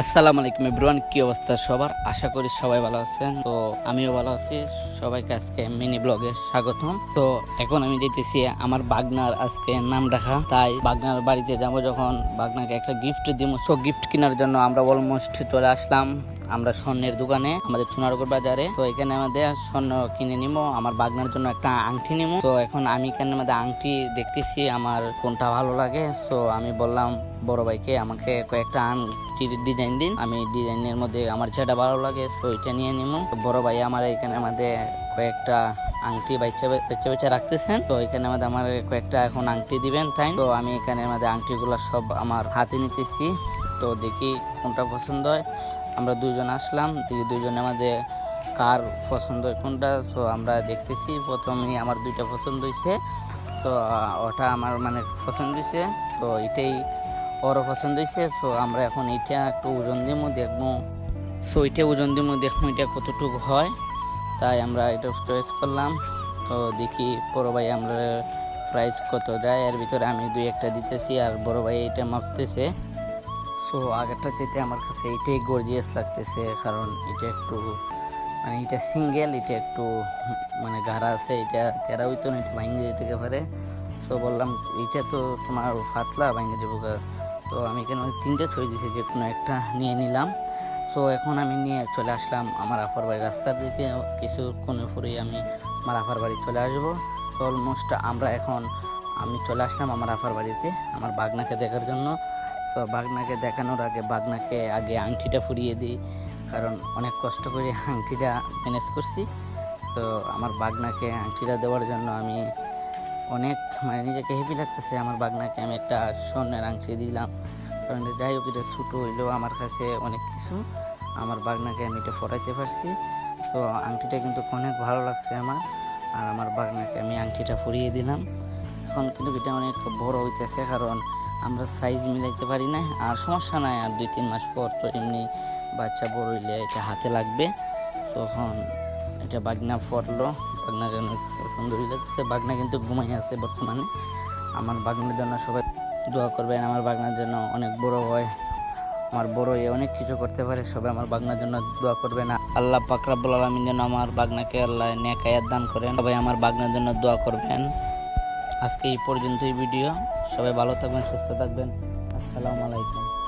আসসালামু আলাইকুম এভরিওয়ান, কি অবস্থা সবার? আশা করি সবাই ভালো আছেন। তো আমিও ভালো আছি। সবাইকে আজকে মিনি ব্লগে স্বাগতম। তো এখন আমি যেতেছি আমার বাগনার আজকে নাম রাখা। তাই বাগনার বাড়িতে যাব যখন। বাগনাকে একটা গিফট দিব। সো গিফট কেনার জন্য আমরা অলমোস্ট চলে আসলাম। আমরা স্বর্ণের দোকানে, আমাদের সোনারগড় বাজারে। তো এখানে আমাদের স্বর্ণ কিনে নিবো আমার বাগনার জন্য একটা আংটি নিব তো এখন আমি এখানে আমাদের আংটি দেখতেছি, আমার কোনটা ভালো লাগে। তো আমি বললাম, বড় ভাইকে আমাকে কয়েকটা আংটির ডিজাইন দিন। আমি ডিজাইনের মধ্যে আমার যেটা ভালো লাগে, তো এটা নিয়ে নিবো বড় ভাই আমার এখানে আমাদের কয়েকটা আংটি বাইচা বেচে বেচে রাখতেছেন। তো এখানে আমাদের আমার কয়েকটা এখন আংটি দিবেন, তাই। তো আমি এখানে আমাদের আংটিগুলো সব আমার হাতে নিতেছি। তো দেখি কোনটা পছন্দ হয়। আমরা দুইজন আসলাম, দেখি দুইজনে আমাদের কার পছন্দ হয় কোনটা। তো আমরা দেখতেছি, প্রথমেই আমার দুইটা পছন্দ হয়েছে তো, ওটা আমার মানে পছন্দ হয়েছে তো এটাই ওরও পছন্দ হয়েছে তো আমরা এখন এইটা একটু ওজন দিব দেখব। সো এটা ওজন দিব দেখব এটা কতটুকু হয়। তাই আমরা এটা চয়েস করলাম। তো দেখি বড় ভাই আমরা প্রাইস কত দেয়। এর ভিতরে আমি দুই একটা দিতেছি আর বড় ভাই এটা মাপতেছে। সো আগেরটা চাইতে আমার কাছে এইটাই গর্জিয়াস লাগতেছে, কারণ এটা একটু মানে এটা সিঙ্গেল এটা একটু মানে গাড়া আছে, এটা তেরা হইতো না, এটা ভাঙে যেতে পারে। সো বললাম এইটা তো তোমার ফাতলা ভাঙে গা। তো আমি কেন তিনটে ছয় দিয়েছি যে কোনো একটা নিয়ে নিলাম। সো এখন আমি নিয়ে চলে আসলাম আমার আফার বাড়ি রাস্তার দিকে। কিছুক্ষণের পরেই আমি আমার আফার বাড়ি চলে আসব। তো অলমোস্ট আমরা এখন, আমি চলে আসলাম আমার আফার বাড়িতে, আমার বাগনাকে দেখার জন্য। সো বাগনাকে দেখানোর আগে বাগনাকে আগে আংটিটা ফুরিয়ে দিই, কারণ অনেক কষ্ট করে আংটিটা ম্যানেজ করছি। তো আমার বাগনাকে আংটিটা দেওয়ার জন্য আমি অনেক মানে নিজেকে হেভি লাগতেছে। আমার বাগনাকে আমি একটা স্বর্ণের আংটি দিলাম, কারণ যাই হোক, এটা ছোটো হইলেও আমার কাছে অনেক কিছু। আমার বাগনাকে আমি এটা ফরাইতে পারছি। তো আংটিটা কিন্তু অনেক ভালো লাগছে আমার, আর আমার বাগনাকে আমি আংটিটা ফুরিয়ে দিলাম। এখন কিন্তু এটা অনেক বড় হইতেছে, কারণ আমরা সাইজ মিলাইতে পারি না, আর সমস্যা নাই, আর দুই, তিন মাস পর তো এমনি বাচ্চা বড় হইলে এটা হাতে লাগবে। তখন এটা বাগনা পড়ল বাগনাকে অনেক সুন্দরই লাগছে বাগনা কিন্তু ঘুমাই আছে বর্তমানে। আমার বাগনার জন্য সবাই দোয়া করবেন, আমার বাগনার জন্য অনেক বড় হয়। আমার বড় হয়ে অনেক কিছু করতে পারে, সবাই আমার বাগনার জন্য দোয়া করবেন। আল্লাহ পাকরাবুল আলমিন যেন আমার বাগনাকে আল্লাহ নেকায়াত দান করেন। সবাই আমার বাগনার জন্য দোয়া করবেন। আজকে এই পর্যন্তই ভিডিও সবাই ভালো থাকবেন সুস্থ থাকবেন। আসসালামু আলাইকুম।